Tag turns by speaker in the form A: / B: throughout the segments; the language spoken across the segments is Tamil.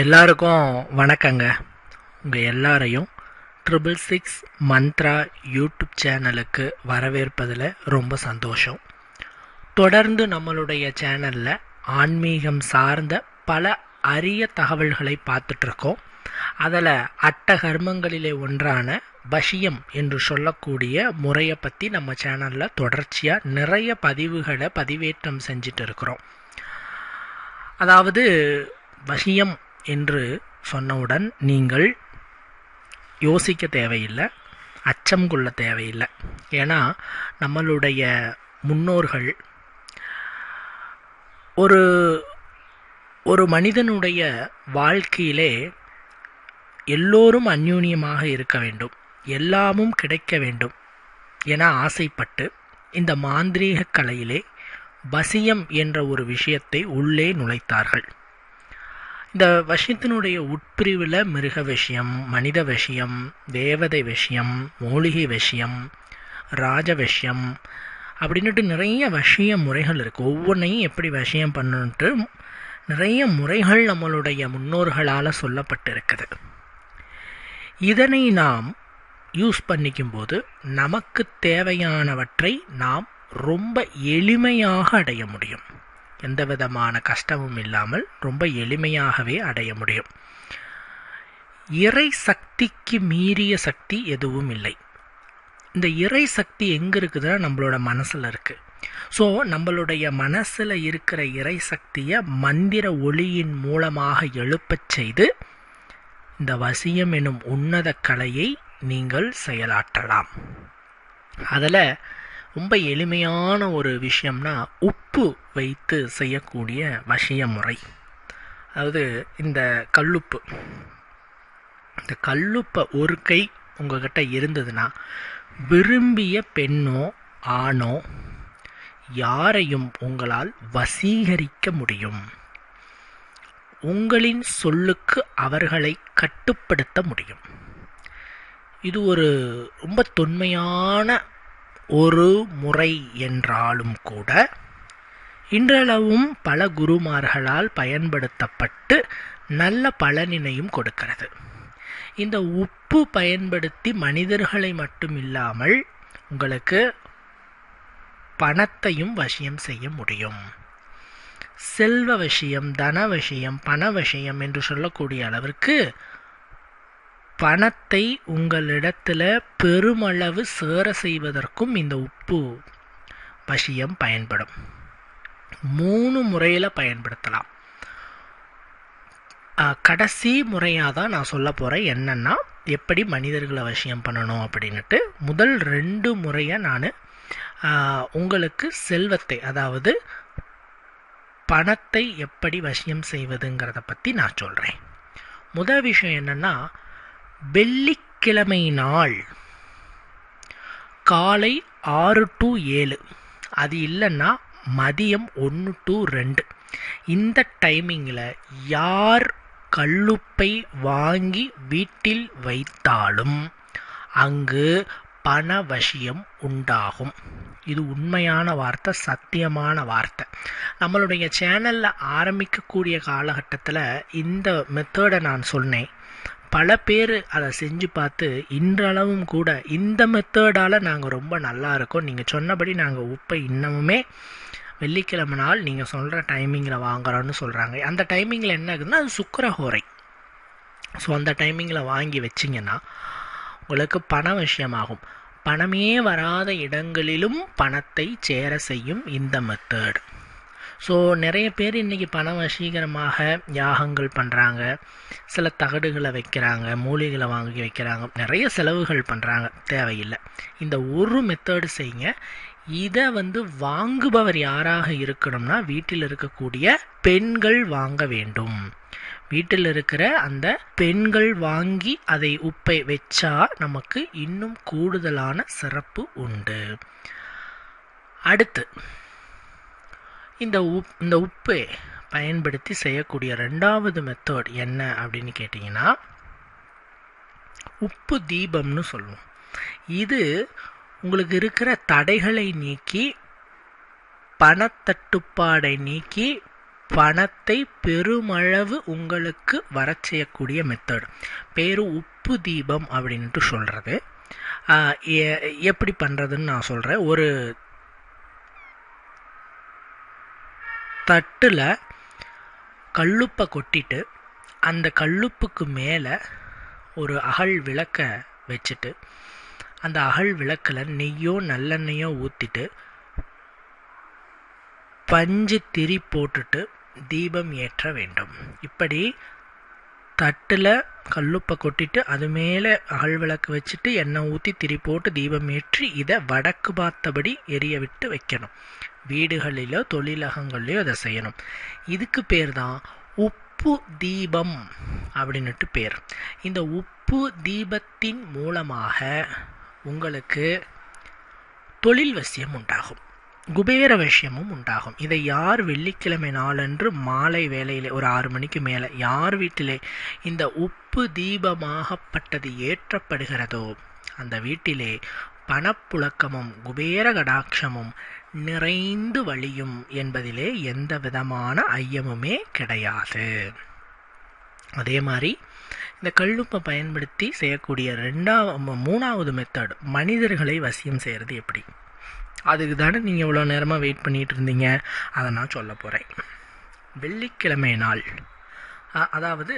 A: எல்லாருக்கும் வணக்கங்க. உங்கள் எல்லாரையும் ட்ரிபிள் சிக்ஸ் மந்த்ரா யூடியூப் சேனலுக்கு வரவேற்பதில் ரொம்ப சந்தோஷம். தொடர்ந்து நம்மளுடைய சேனலில் ஆன்மீகம் சார்ந்த பல அரிய தகவல்களை பார்த்துட்ருக்கோம். அதில் அட்ட கர்மங்களிலே ஒன்றான பஷியம் என்று சொல்லக்கூடிய முறையை பற்றி நம்ம சேனலில் தொடர்ச்சியாக நிறைய பதிவுகளை பதிவேற்றம் செஞ்சிட்டு இருக்கிறோம். அதாவது வசியம் என்று சொன்னவுடன் நீங்கள் யோசிக்க தேவையில்லை அச்சம் கொள்ள தேவையில்லை. ஏன்னா நம்மளுடைய முன்னோர்கள் ஒரு ஒரு மனிதனுடைய வாழ்க்கையிலே எல்லோரும் அந்யூன்யமாக இருக்க வேண்டும். எல்லாமும் கிடைக்க வேண்டும் என ஆசைப்பட்டு இந்த மாந்திரீக கலையிலே வசியம் என்ற ஒரு விஷயத்தை உள்ளே நுழைத்தார்கள். இந்த வசியத்தினுடைய உட்பிரிவில் மிருக விஷயம் மனித விஷயம் தேவதை விஷயம் மூலிகை விஷயம் ராஜ விஷயம் அப்படின்னுட்டு நிறைய விஷய முறைகள் இருக்குது ஒவ்வொன்றையும் எப்படி விஷயம் பண்ணுன்ட்டு நிறைய முறைகள் நம்மளுடைய முன்னோர்களால் சொல்லப்பட்டிருக்குது. இதனை நாம் யூஸ் பண்ணிக்கும்போது நமக்கு தேவையானவற்றை நாம் ரொம்ப எளிமையாக அடைய முடியும். எந்த விதமான கஷ்டமும் இல்லாமல் ரொம்ப எளிமையாகவே அடைய முடியும். இறை சக்திக்கு மீறிய சக்தி எதுவும் இல்லை. இந்த இறை சக்தி எங்கே இருக்குதுன்னா நம்மளோட மனசில் இருக்குது ஸோ நம்மளுடைய மனசில் இருக்கிற இறை சக்தியை மந்திர ஒளியின் மூலமாக எழுப்பச் செய்து இந்த வசியம் எனும் உன்னத கலையை நீங்கள் செயலாற்றலாம். அதில் ரொம்ப எளிமையான ஒரு விஷயம்னா உப்பு வைத்து செய்யக்கூடிய வசிய முறை அதாவது இந்த கல்லுப்பு. இந்த கல்லுப்பை ஒரு கை உங்ககிட்ட இருந்ததுன்னா விரும்பிய பெண்ணோ ஆணோ யாரையும் உங்களால் வசீகரிக்க முடியும். உங்களின் சொல்லுக்கு அவர்களை கட்டுப்படுத்த முடியும். இது ஒரு ரொம்ப தொன்மையான ஒரு முறை என்றாலும் கூட இன்றளவும் பல குருமார்களால் பயன்படுத்தப்பட்டு நல்ல பலனினையும் கொடுக்கிறது. இந்த உப்பு பயன்படுத்தி மனிதர்களை மட்டும் இல்லாமல் உங்களுக்கு பணத்தையும் வசியம் செய்ய முடியும். செல்வ விஷயம் தன விஷயம் பண விஷயம் என்று சொல்லக்கூடிய அளவிற்கு பணத்தை உங்களிடத்தில் பெருமளவு சேர செய்வதற்கும் இந்த உப்பு வசியம் பயன்படும். மூணு முறையில் பயன்படுத்தலாம். கடைசி முறையாக தான் நான் சொல்ல போகிறேன் என்னென்னா எப்படி மனிதர்களை வசியம் பண்ணணும் அப்படின்ட்டு முதல் ரெண்டு முறையை நான் உங்களுக்கு செல்வத்தை அதாவது பணத்தை எப்படி வசியம் செய்வதுங்கிறத பற்றி நான் சொல்கிறேன் முதல் விஷயம் என்னென்னா வெள்ளிக்கிழமை நாள். காலை ஆறு டு ஏழு. அது இல்லைன்னா மதியம் ஒன்று டு ரெண்டு. இந்த டைமிங்கில் யார் கல்லுப்பை வாங்கி வீட்டில் வைத்தாலும் அங்கு பணவசியம் உண்டாகும். இது உண்மையான வார்த்தை சத்தியமான வார்த்தை. நம்மளுடைய சேனலில் ஆரம்பிக்கக்கூடிய காலகட்டத்தில் இந்த மெத்தடை நான் சொன்னேன். பல பேர் அதை செஞ்சு பார்த்து இன்றளவும் கூட இந்த மெத்தடால் நாங்கள் ரொம்ப நல்லா இருக்கோம். நீங்கள் சொன்னபடி நாங்கள் உப்பை இன்னமுமே வெள்ளிக்கிழமை நாள் நீங்கள் சொல்கிற டைமிங்கில் வாங்குறோன்னு சொல்கிறாங்க அந்த டைமிங்கில் என்ன ஆகுதுன்னா அது சுக்கரஹோரை. ஸோ அந்த டைமிங்கில் வாங்கி வச்சிங்கன்னா உங்களுக்கு பண விஷயமாகும். பணமே வராத இடங்களிலும் பணத்தை சேர செய்யும் இந்த மெத்தேடு ஸோ நிறைய பேர் இன்றைக்கி பண வசீகரமாக யாகங்கள் பண்ணுறாங்க சில தகடுகளை வைக்கிறாங்க மூலிகளை வாங்கி வைக்கிறாங்க. நிறைய செலவுகள் பண்ணுறாங்க தேவையில்லை. இந்த ஒரு மெத்தடு செய்யுங்க இதை வந்து வாங்குபவர் யாராக இருக்கணும்னா வீட்டில் இருக்கக்கூடிய பெண்கள் வாங்க வேண்டும். வீட்டில் இருக்கிற அந்த பெண்கள் வாங்கி அதை உப்பை வச்சா நமக்கு இன்னும் கூடுதலான சிறப்பு உண்டு. அடுத்து இந்த உப் இந்த உப்பை பயன்படுத்தி செய்யக்கூடிய ரெண்டாவது மெத்தட் என்ன அப்படின்னு கேட்டிங்கன்னா உப்பு தீபம்னு சொல்லுவோம். இது உங்களுக்கு இருக்கிற தடைகளை நீக்கி பணத்தட்டுப்பாடை நீக்கி பணத்தை பெருமளவு உங்களுக்கு வர செய்யக்கூடிய மெத்தட் பேர் உப்பு தீபம் அப்படின்ட்டு சொல்கிறது எப்படி பண்ணுறதுன்னு நான் சொல்கிறேன் ஒரு தட்டில் கல்லுப்பை கொட்டிட்டு அந்த கல்லுப்புக்கு மேலே ஒரு அகல் விளக்க வச்சுட்டு அந்த அகல் விளக்கில் நெய்யோ நல்லெண்ணெயோ ஊற்றிட்டு பஞ்சு திரி போட்டுட்டு தீபம் ஏற்ற வேண்டும். இப்படி தட்டில் கல்லுப்பை கொட்டிட்டு அது மேலே அகல் விளக்கு வச்சுட்டு எண்ணெய் ஊற்றி திரி போட்டு தீபம் ஏற்றி இதை வடக்கு பார்த்தபடி எரிய விட்டு வைக்கணும். வீடுகளிலோ தொழிலகங்கள்லையோ அதை செய்யணும். இதுக்கு பேர் தான் உப்பு தீபம் அப்படின்னுட்டு பேர். இந்த உப்பு தீபத்தின் மூலமாக உங்களுக்கு தொழில் வசியம் உண்டாகும். குபேர விஷயமும் உண்டாகும். இதை யார் வெள்ளிக்கிழமை நாளன்று மாலை வேலையிலே ஒரு ஆறு மணிக்கு மேலே யார் வீட்டிலே இந்த உப்பு தீபமாகப்பட்டது ஏற்றப்படுகிறதோ அந்த வீட்டிலே பணப்புழக்கமும் குபேர கடாட்சமும் நிறைந்து வழியும் என்பதிலே எந்த விதமான ஐயமுமே கிடையாது. அதே மாதிரி இந்த கல்லுப்பை பயன்படுத்தி செய்யக்கூடிய ரெண்டாவது மூணாவது மெத்தட் மனிதர்களை வசியம் செய்கிறது எப்படி? அதுக்கு தானே நீங்கள் இவ்வளோ நேரமாக வெயிட் பண்ணிகிட்டு இருந்தீங்க? அதை நான் சொல்ல போகிறேன் வெள்ளிக்கிழமை நாள். அதாவது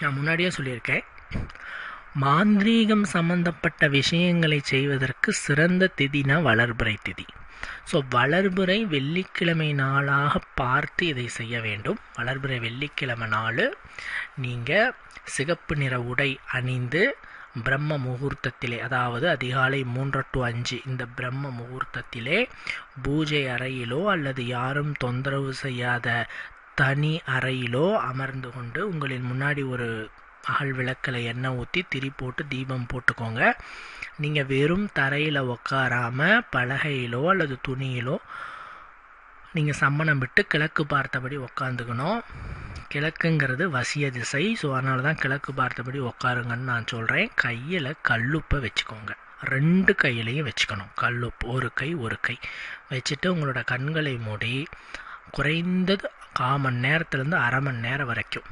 A: நான் முன்னாடியே சொல்லியிருக்கேன். மாந்திரீகம் சம்பந்தப்பட்ட விஷயங்களை செய்வதற்கு சிறந்த திதினா வளர்புரை திதி. ஸோ வளர்புரை வெள்ளிக்கிழமை நாளாக பார்த்து இதை செய்ய வேண்டும். வளர்புரை வெள்ளிக்கிழமை நாள் நீங்கள் சிகப்பு நிற உடை அணிந்து பிரம்ம முகூர்த்தத்திலே அதாவது அதிகாலை மூன்று டு அஞ்சு இந்த பிரம்ம முகூர்த்தத்திலே பூஜை அறையிலோ அல்லது யாரும் தொந்தரவு செய்யாத தனி அறையிலோ அமர்ந்து கொண்டு உங்களின் முன்னாடி ஒரு அகல் விளக்கில் எண்ணெய் ஊற்றி திரி போட்டு தீபம் போட்டுக்கோங்க. நீங்கள் வெறும் தரையில் உக்காராமல் பலகையிலோ அல்லது துணியிலோ நீங்கள் சம்மணம் விட்டு கிழக்கு பார்த்தபடி உக்காந்துக்கணும். கிழக்குங்கிறது வசிய திசை. ஸோ அதனால தான் கிழக்கு பார்த்தபடி உட்காருங்கன்னு நான் சொல்கிறேன் கையில் கல்லுப்பை வச்சுக்கோங்க. ரெண்டு கையிலையும் வச்சுக்கணும். கல்லுப்பு ஒரு கை ஒரு கை. வச்சுட்டு உங்களோட கண்களை மூடி குறைந்தது கால் மணி நேரத்துலேருந்து அரை மணி நேரம் வரைக்கும்.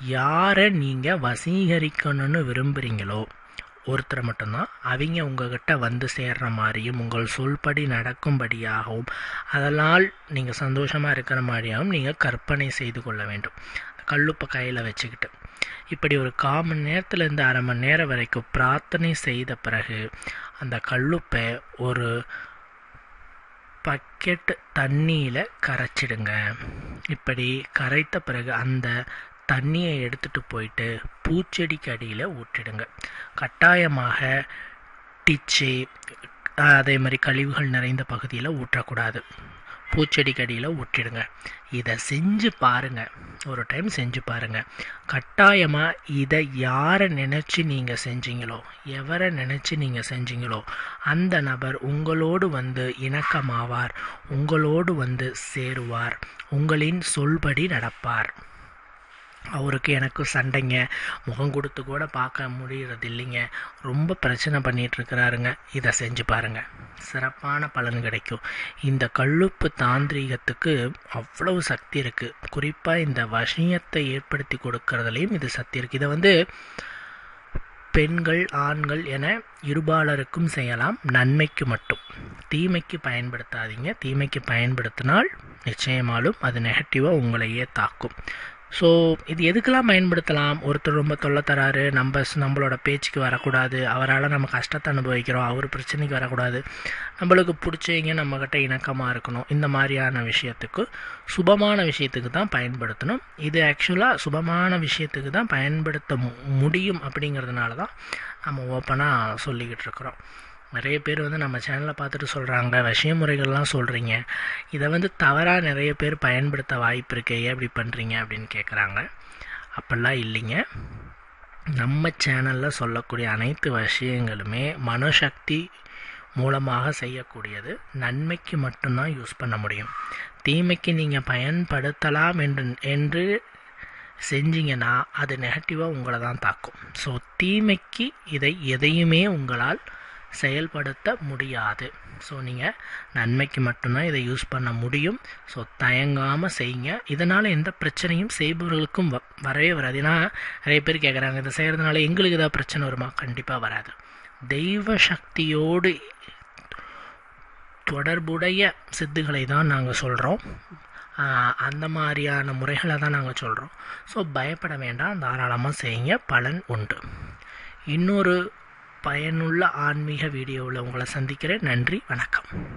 A: யாரை நீங்கள் வசீகரிக்கணும்னு விரும்புகிறீங்களோ ஒருத்தரை மட்டும்தான். அவங்க உங்ககிட்ட வந்து சேர்ற மாதிரியும் உங்கள் சொல்படி நடக்கும்படியாகவும் அதனால் நீங்கள் சந்தோஷமாக இருக்கிற மாதிரியாகவும் நீங்கள் கற்பனை செய்து கொள்ள வேண்டும். கல்லுப்பை கையில் வச்சுக்கிட்டு. இப்படி ஒரு கால் மணி நேரத்துலேருந்து அரை மணி நேரம் வரைக்கும் பிரார்த்தனை செய்த பிறகு அந்த கல்லுப்பை ஒரு பக்கெட் தண்ணியில் கரைச்சிடுங்க. இப்படி கரைத்த பிறகு அந்த தண்ணியை எடுத்துகிட்டு போயிட்டு பூச்செடிக்கு அடியில் ஊற்றிடுங்க. கட்டாயமாக டிச்சு அதே மாதிரி கழிவுகள் நிறைந்த பகுதியில் ஊற்றக்கூடாது. பூச்செடிக்கு அடியில் ஊற்றிடுங்க. இதை செஞ்சு பாருங்கள் ஒரு டைம் செஞ்சு பாருங்கள் கட்டாயமாக இதை யாரை நினச்சி நீங்கள் செஞ்சீங்களோ எவரை நினச்சி நீங்கள் செஞ்சீங்களோ அந்த நபர் உங்களோடு வந்து இணக்கமாவார் உங்களோடு வந்து சேருவார் உங்களின் சொல்படி நடப்பார். அவருக்கு எனக்கு சண்டைங்க. முகம் கொடுத்து கூட பார்க்க முடியறது இல்லைங்க ரொம்ப பிரச்சனை பண்ணிகிட்டு இருக்கிறாருங்க இதை செஞ்சு பாருங்க. சிறப்பான பலன் கிடைக்கும். இந்த கல்லுப்பு தாந்திரீகத்துக்கு அவ்வளவு சக்தி இருக்குது குறிப்பாக இந்த வசியத்தை ஏற்படுத்தி கொடுக்கறதுலையும் இது சக்தி இருக்குது இதை வந்து பெண்கள் ஆண்கள் என இருபாலருக்கும் செய்யலாம். நன்மைக்கு மட்டும். தீமைக்கு பயன்படுத்தாதீங்க. தீமைக்கு பயன்படுத்தினால் நிச்சயமாலும் அது நெகட்டிவாக உங்களையே தாக்கும். ஸோ இது எதுக்கெல்லாம் பயன்படுத்தலாம்? ஒருத்தர் ரொம்ப தொல்லை தராரு நம்ம நம்மளோட பேச்சுக்கு வரக்கூடாது அவரால் நம்ம கஷ்டத்தை அனுபவிக்கிறோம் அவர் பிரச்சனைக்கு வரக்கூடாது. நம்மளுக்கு பிடிச்சவங்க நம்மக்கிட்ட இணக்கமாக இருக்கணும். இந்த மாதிரியான விஷயத்துக்கு சுபமான விஷயத்துக்கு தான் பயன்படுத்தணும். இது ஆக்சுவலாக சுபமான விஷயத்துக்கு தான் பயன்படுத்த முடியும் அப்படிங்கிறதுனால தான் நம்ம ஓப்பனாக சொல்லிக்கிட்டு இருக்கிறோம். நிறைய பேர் வந்து நம்ம சேனலை பார்த்துட்டு சொல்கிறாங்க விஷய முறைகள்லாம் சொல்கிறீங்க இதை வந்து தவறாக நிறைய பேர் பயன்படுத்த வாய்ப்பு இருக்கு. ஏன் இப்படி பண்ணுறீங்க அப்படின்னு கேட்குறாங்க அப்படிலாம் இல்லைங்க. நம்ம சேனலில் சொல்லக்கூடிய அனைத்து விஷயங்களுமே மனசக்தி மூலமாக செய்யக்கூடியது. நன்மைக்கு மட்டும்தான் யூஸ் பண்ண முடியும். தீமைக்கு நீங்கள் பயன்படுத்தலாம் என்று என்று செஞ்சீங்கன்னா அது நெகட்டிவாக உங்களை தான் தாக்கும். ஸோ தீமைக்கு இதை எதையுமே உங்களால் செயல்படுத்த முடியாது. ஸோ நீங்கள் நன்மைக்கு மட்டும்தான் இதை யூஸ் பண்ண முடியும். ஸோ தயங்காமல் செய்யுங்க. இதனால் எந்த பிரச்சனையும் செய்பவர்களுக்கும் வ வரவே வராது. ஏன்னா நிறைய பேர் கேட்குறாங்க இதை செய்கிறதுனால எங்களுக்கு ஏதாவது பிரச்சனை வருமா? கண்டிப்பாக வராது. தெய்வ சக்தியோடு தொடர்புடைய சித்துக்களை தான் நாங்கள் சொல்கிறோம் அந்த மாதிரியான முறைகளை தான் நாங்கள் சொல்கிறோம் ஸோ பயப்பட வேண்டாம். தாராளமாக செய்யுங்க. பலன் உண்டு. இன்னொரு பயனுள்ள ஆன்மீக வீடியோவில் உங்களை சந்திக்கிறேன். நன்றி வணக்கம்.